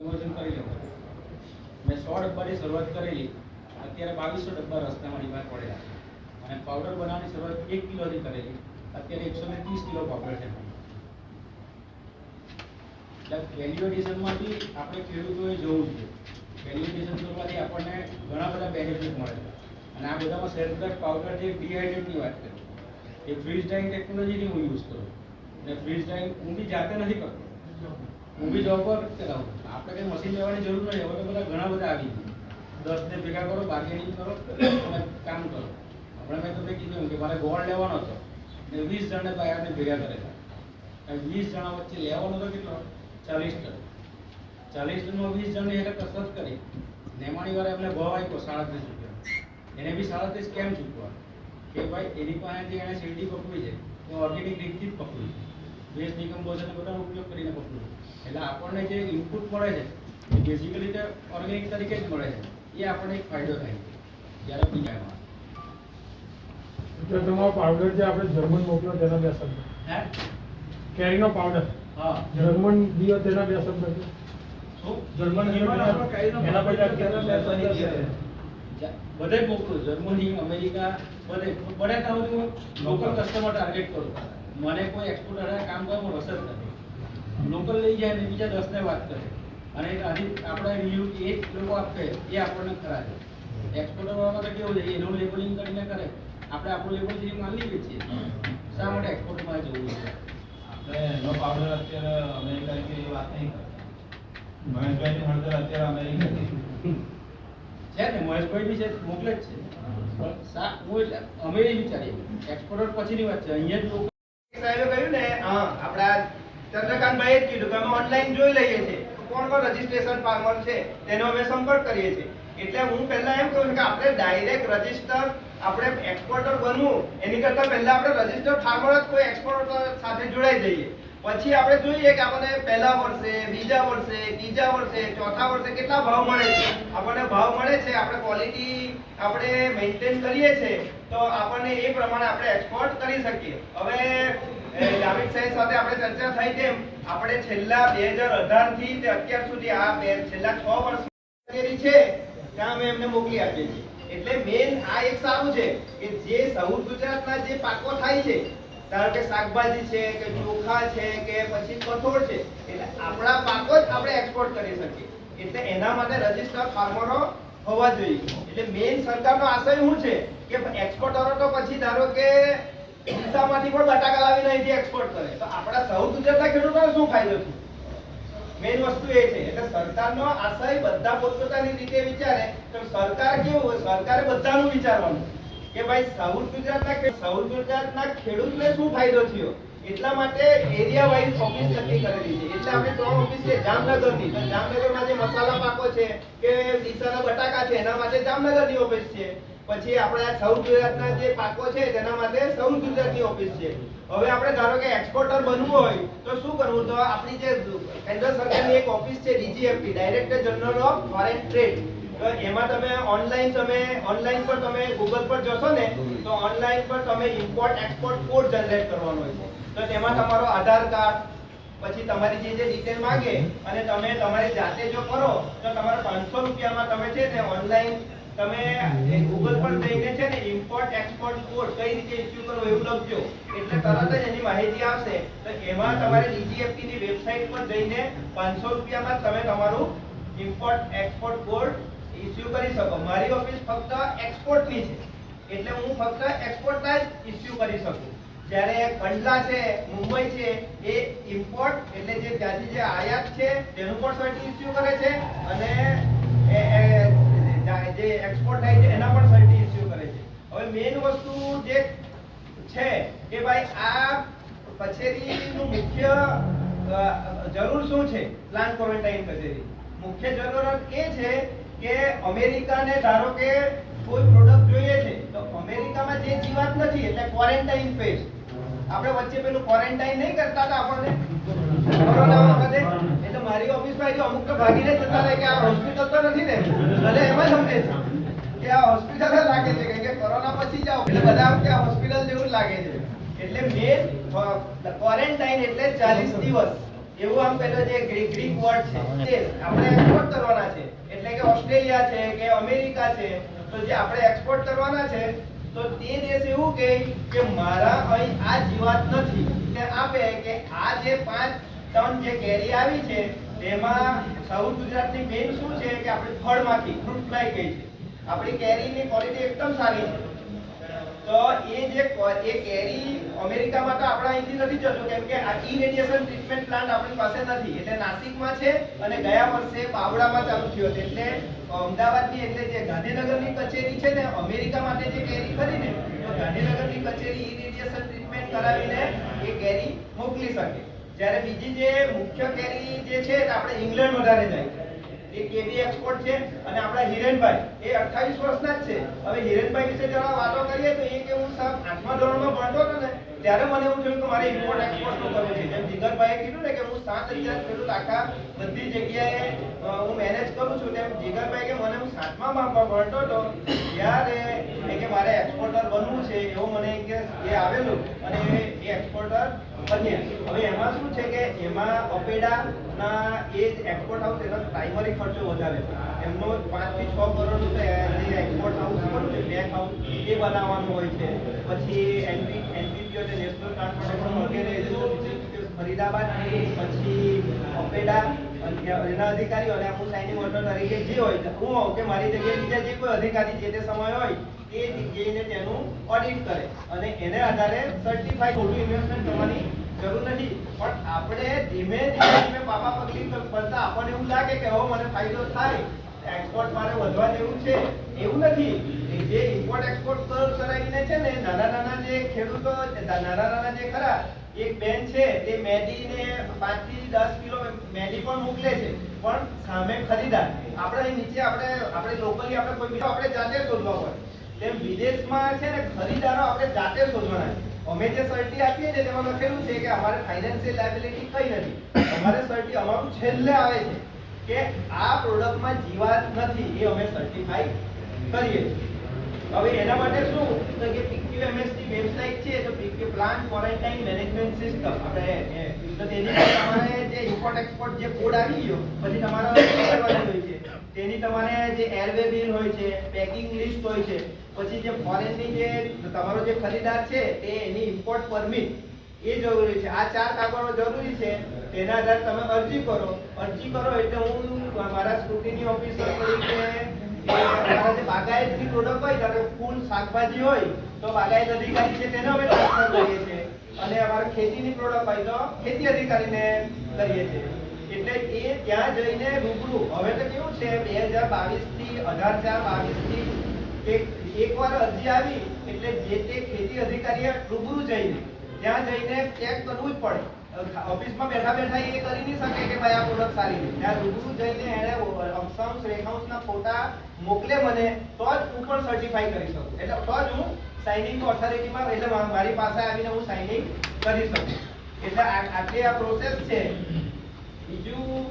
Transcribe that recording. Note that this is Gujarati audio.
વજન કરી લો. મેં સો ડબ્બાની શરૂઆત કરેલી. અત્યારે બાવીસો ડબ્બા રસ્તામાં ડિમાન્ડ પડેલા અને પાવડર બનાવવાની શરૂઆત એક કિલોથી કરેલી. અત્યારે એકસો ને ત્રીસ કિલો પાવડર છે. એટલે આપણે ખેડૂતોએ જોવું જોઈએ વેલ્યુ એડિશન કરવાથી આપણને ઘણા બધા બેનિફિટ મળે છે. અને આ બધામાં સેલ્ફ પાવડર જે ડિહાઇડ્રેટની વાત કરી. એ ફ્રીઝ ડાઇંગ ટેકનોલોજીની હું યુઝ કરું. અને ફ્રીઝ ડાઇંગ હું જાતે નથી કરતો. બી જોબ પર આપણે કઈ મશીન લેવાની જરૂર નથી. હવે બધા ઘણા બધા આવી દસ ને ભેગા કરો બાર્ગેનિંગ કરો અને કામ કરો. હમણાં મેં તમને કીધું કે મારે ગોળ લેવાનો હતો. ને વીસ જણને બાયરને ભેગા કરેલા છે. વીસ જણા વચ્ચે લેવાનો હતો કેટલો? ચાલીસ ટન ચાલીસ ટનમાં વીસ જણની એટલે કસરત કરી. નેમાણી વાળા એમને ભાવ આપ્યો સાડત્રીસ રૂપિયા. એને બી સાડત્રીસ કેમ ચૂકવા કે ભાઈ, એની પાસેથી એને શેરડી પકવી છે. તો ઓર્ગેનિક રીતથી જ પકવી છે વેસ્ટ ડિકમ્પોઝન બધાનો ઉપયોગ કરીને પકડું એટલે આપણને જે ઇનપુટ મળે છે એ બેઝિકલી રીતે ઓર્ગેનિક તરીકે જ મળે છે. એ આપણને એક ફાયદો થાય છે જ્યારે બીજામાં એટલે તમારો પાવડર જે આપણે જર્મન મોકલ્યો તેના બે શબ્દ. હે? કેરીનો પાવડર હા. જર્મન દિયો તેના બે શબ્દ છે. શું? જર્મન એના બધે મોકલું જર્મની અમેરિકા બધે. બને ત્યાં હું લોકલ કસ્ટમર ટાર્ગેટ કરું. મને કોઈ એક્સપોર્ટર કામ કરવામાં રસ જ નથી. લોકલ લઈ જાય ને બીજા દસને વાત કરે. અને આની આપણે રિવ્યુ એક લોકો આપે એ આપણને ખરા છે એક્સપોર્ટર વાળામાં તો કેવું છે એનું લેબલિંગ કરીને કરે. આપણે આપણું લેબલ જે માલ લઈએ છીએ. શા માટે એક્સપોર્ટમાં જવું છે? આપણે એનો પાવડર અત્યારે અમેરિકા કે એ વાત નહીં કરે મહેશભાઈની હળદર અત્યારે અમેરિકાથી છે ને મહેશભાઈ બી છે મોકલે જ છે. હું એટલે અમે એ વિચારીએ. એક્સપોર્ટર પછીની વાત છે. અહીંયા જ લોકો સાહેબે કહ્યું ને હા આપણા ચંદ્રકાંતભાઈએ જ કીધું કે અમે ઓનલાઈન જોઈ લઈએ છીએ. કોણ કોણ રજીસ્ટ્રેશન ફાર્મર છે તેનો અમે સંપર્ક કરીએ છીએ. એટલે હું પહેલા એમ કહું કે આપણે ડાયરેક્ટ રજિસ્ટર આપણે એક્સપોર્ટર બનવું, એની કરતાં પહેલા આપણે રજિસ્ટર ફાર્મર જ કોઈ એક્સપોર્ટર સાથે જોડાઈ જઈએ. પછી આપણે જોઈએ કે આપણને પહેલા વર્ષે, બીજા વર્ષે, ત્રીજા વર્ષે, ચોથા વર્ષે કેટલા ભાવ મળે છે? આપણને ભાવ મળે છે, આપણે ક્વોલિટી આપણે મેન્ટેન કરીએ છીએ, તો આપણને એ પ્રમાણે આપણે એક્સપોર્ટ કરી શકીએ. હવે જાવેદ સાહેબ સાથે આપણે ચર્ચા થઈ તેમ, આપણે છેલ્લા બે હજાર અઢારથી અત્યાર સુધી આ બે, છેલ્લા છ વર્ષ છે, ત્યાં અમે એમને મોકલી આપીએ છીએ. એટલે મેન આ એક સારું છે કે જે સૌર ગુજરાતના જે પાકો થાય છે ધારો કે શાકભાજી છે કે ચોખા છે કે પછી કઠોળ છે, એટલે આપણા પાકો જ આપણે એક્સપોર્ટ કરી શકીએ. એટલે એના માટે રજિસ્ટર ફાર્મરો હોવા જોઈએ. એટલે મેઇન સરકારનો આશય શું છે? કે એક્સપોર્ટરો તો પછી ધારો કે ડીસામાંથી પણ બટાકા લાવીને અહીંથી એક્સપોર્ટ કરે. તો આપણા સૌ ગુજરાતના ખેડૂતોને શું ફાયદો થયો મેઇન વસ્તુ એ છે. એટલે સરકારનો આશય બધા પોતપોતાની રીતે વિચારે. તો સરકાર કેવું હોય? સરકારે બધાનું વિચારવાનું. કે ભાઈ સાઉથ ગુજરાતના સાઉથ ગુજરાતના ખેડૂતને શું ફાયદો થયો? એટલા માટે એરિયા વાઇઝ ઓફિસ નક્કી કરેલી છે. એટલે આપણે ત્રણ ઓફિસ છે જામનગરની તો જામનગરમાં જે મસાલા પાકો છે કે ડીસાના બટાકા છે, એના માટે જામનગરની ઓફિસ છે. પછી આપણે સાઉથ ગુજરાતના જે પાકો છે, તેના માટે સાઉથ ગુજરાતની ઓફિસ છે. હવે આપણે ધારો કે એક્સપોર્ટર બનવું હોય, તો શું કરવું? તો આપણી જે કેન્દ્ર સરકારની એક ઓફિસ છે DGFT director general of foreign trade. તો એમાં તમે ઓનલાઈન તમે ઓનલાઈન પર તમે ગૂગલ પર જશો ને તો ઓનલાઈન પર તમે ઇમ્પોર્ટ એક્સપોર્ટ કોડ જનરેટ કરવાનો હોય છે. તો તેમાં તમારો આધાર કાર્ડ પછી તમારી જે જે ડિટેલ માંગે અને તમે તમારી જાતે જો કરો તો તમારા પાંચસો રૂપિયામાં તમે છે ને ઓનલાઈન તમે ગૂગલ પર જઈને છે ને ઇમ્પોર્ટ એક્સપોર્ટ કોડ કઈ રીતે ઇસ્યુ કરો એવું લખજો. એટલે તરત જ એની માહિતી આવશે. તો એમાં તમારે ડીજીએફટી ની વેબસાઇટ પર જઈને પાંચસો રૂપિયામાં તમે તમારું ઇમ્પોર્ટ એક્સપોર્ટ કોડ ઇસ્યુ કરી શકો. મારી ઓફિસ ફક્ત એક્સપોર્ટની છે. એટલે હું ફક્ત એક્સપોર્ટના જ ઇસ્યુ કરી શકું. જ્યારે કંડલા છે, મુંબઈ છે, એ ઇમ્પોર્ટ એટલે જે ત્યાંથી જે આયાત છે, તેનું પણ સર્ટી ઇસ્યુ કરે છે અને જે એક્સપોર્ટ થાય છે, એના પણ સર્ટી ઇસ્યુ કરે છે. હવે મેઇન વસ્તુ જે છે કે ભાઈ આ કચેરીનું મુખ્ય જરૂર શું છે? પ્લાન ક્વોરન્ટાઇન કચેરી. મુખ્ય જરૂરત એ છે કે અમેરિકાને ધારો કે કોઈ પ્રોડક્ટ જોઈએ છે, તો અમેરિકામાં જે જીવાત નથી, એટલે ક્વોરન્ટાઇન પેસ્ટ આપણે વચ્ચે પેલું ક્વોરન્ટાઇન નહીં કરતા હતા આપણને. કોરોના વખતે. એટલે મારી ઓફિસમાં જો અમુક તો ભાગીને જતા રહે કે આ હોસ્પિટલ તો નથી ને. ભલે એમ જ સમજે છે. કે આ હોસ્પિટલ જ લાગે છે કે કોરોના પછી જાઓ. એટલે બધા કે આ હોસ્પિટલ જેવું લાગે છે. એટલે મેન ક્વોરન્ટાઇન એટલે 40 દિવસ. એવું આમ પેલો જે ગ્રીક વર્ડ છે. તે આપણે એક્સપોર્ટ કરવાના છે. કે ઓસ્ટ્રેલિયા છે કે અમેરિકા છે, તો જે આપણે એક્સપોર્ટ કરવાના છે, તો તે દેશ એવું કહે કે મારા અહીં આ જીવાત નથી. તે આપે કે આ જે પાંચ ટન જે કેરી આવી છે, તેમાં સાઉથ ગુજરાતની મેઇન શું છે કે આપણે ફળમાંથી ફ્રૂટ ફ્લાય કહે છે. આપણી કેરીની ક્વોલિટી એકદમ સારી છે. તો એ જે એ કેરી અમેરિકામાં તો આપણા અહીંથી નથી જતો, કેમ કે આ ઇરેડિયેશન ટ્રીટમેન્ટ પ્લાન્ટ આપણી પાસે નથી. એટલે નાસિકમાં છે અને ગયા વર્ષે બાવળામાં ચાલુ થયો છે. એટલે અમદાવાદની એટલે જે ગાંધીનગરની કચેરી છે ને, અમેરિકા માટે જે કેરી ખરી ને તો ગાંધીનગરની કચેરી ઈ રેડિયેશન ટ્રીટમેન્ટ કરાવીને એ કેરી મોકલી શકે. જ્યારે બીજી જે મુખ્ય કેરી જે છે આપણે ઇંગ્લેન્ડ વધારે જાય એ કેબી એક્સપોર્ટ છે. અને આપણા હિરેનભાઈ, એ 28 વર્ષના જ છે. હવે હિરેનભાઈ વિશે જરા વાતો કરીએ તો એ કે હું ધોરણમાં ભણતો હતો ને, ત્યારે મને એવું થયું કે મારે ઇમ્પોર્ટ એક્સપોર્ટનું કરવું છે. જેમ જીગરભાઈએ કીધું ને કે હું સાત હજાર ખેડૂત આખા બધી જગ્યાએ હું મેનેજ કરું છું, તેમ જીગરભાઈ કે મને હું સાતમા માં ભણતો હતો, ત્યારે કે મારે એક્સપોર્ટર બનવું છે. એ આવેલું અને એ એક્સપોર્ટર બન્યા હવે એમાં શું છે કે એમાં અપેડા ના એ એક્સપોર્ટ હાઉસ એનો પ્રાઇમરી ખર્ચો વધારે એમનો પાંચથી છ કરોડ જે એક્સપોર્ટ હાઉસ ખરું છે બેક હાઉસ એ બનાવવાનું હોય છે. પછી એનપી, એનપીપીઓ નેશનલ ટ્રાન્સપોર્ટેશન વગેરે ફરીદાબાદ પછી અપેડા એના અધિકારીઓ અને આપણું સાઇનિંગ ઓર્ડર તરીકે જે હોય હું હોઉં કે મારી જગ્યાએ બીજા જે કોઈ અધિકારી જે તે સમય હોય, એ જઈને તેનું ઓડિટ કરે અને એને આધારે સર્ટિફાઈ ખોટું ઇન્વેસ્ટમેન્ટ કરવાની જરૂર નથી. પણ આપણે ધીમે ધીમે ધીમે પાપા પગલી કરતા આપણને એવું લાગે કે હવે મને ફાયદો થાય એક્સપોર્ટ મારે વધવા જેવું છે. એવું નથી. જે ઇમ્પોર્ટ એક્સપોર્ટ કરાવીને છે ને નાના નાના જે ખેડૂતો નાના નાના જે ખરા, એક બેન છે, તે મેદીને પાંચથી દસ કિલો મેદી પણ મોકલે છે, પણ સામે ખરીદાર આપણે અહીં નીચે આપણે આપણે લોકલી આપણે કોઈ બીજો આપણે જાતે શોધવા પડે તેમ વિદેશમાં છે ને ખરીદારો આપણે જાતે શોધવાના અમે જે સર્ટી આપીએ છીએ, તેમાં લખેલું છે કે અમારે ફાઇનાન્શિયલ લાયબિલિટી કઈ નથી. અમારે સર્ટી અમારું છેલ્લે આવે છે કે આ પ્રોડક્ટમાં જીવાત નથી, એ અમે સર્ટિફાઈ કરીએ છીએ. હવે એના માટે શું? તો કે PQMS ની વેબસાઇટ છે, તો PQ plant quarantine management system આપણે તો તેની તમારે જે ઇમ્પોર્ટ એક્સપોર્ટ જે કોડ આવી ગયો, પછી તમારે કરવાની હોય છે. તેની તમારે જે એરવે બિલ હોય છે પેકિંગ લિસ્ટ હોય છે, પછી જે ફોરેનની જે, તમારો જે ખરીદાર છે, તે એની ઇમ્પોર્ટ પરમિટ એ જરૂરી છે. આ ચાર કાગળો જરૂરી છે, તેના આધારે તમે અરજી કરો. અરજી કરો એટલે હું મારા સ્કૂટીની ઓફિસર તરીકે એ અમારા બાગાયતની પ્રોડક્ટ હોય, ધારો ફૂલ શાકભાજી હોય, તો બાગાયત અધિકારી છે તેને અમે ટ્રાન્સફર કરીએ છીએ. અને અમારે ખેતીની પ્રોડક્ટ હોય તો ખેતી અધિકારીને કરીએ છીએ. એટલે એ ત્યાં જઈને રૂબરૂ, હવે તો કેવું છે, બે હજાર બાવીસથી અઢાર ચાર બાવીસથી એક એકવાર અરજી આવી, એટલે જે તે ખેતી અધિકારીએ રૂબરૂ જઈને, ત્યાં જઈને ચેક કરવું જ પડે. ઓફિસમાં બેઠા બેઠા એ કરી નહીં શકે કે ભાઈ આ પ્રોડક્ટ સારી છે. ત્યાં રૂબરૂ જઈને એણે અક્ષાંશ, રેખાંશના ફોટા મોકલે મને, તો જ હું પણ સર્ટિફાઈ કરી શકું. એટલે તો જ હું સાઇનિંગ ઓથોરિટીમાં એટલે મારી પાસે આવીને હું સાઇનિંગ કરી શકું. એટલે આટલી આ પ્રોસેસ છે. બીજું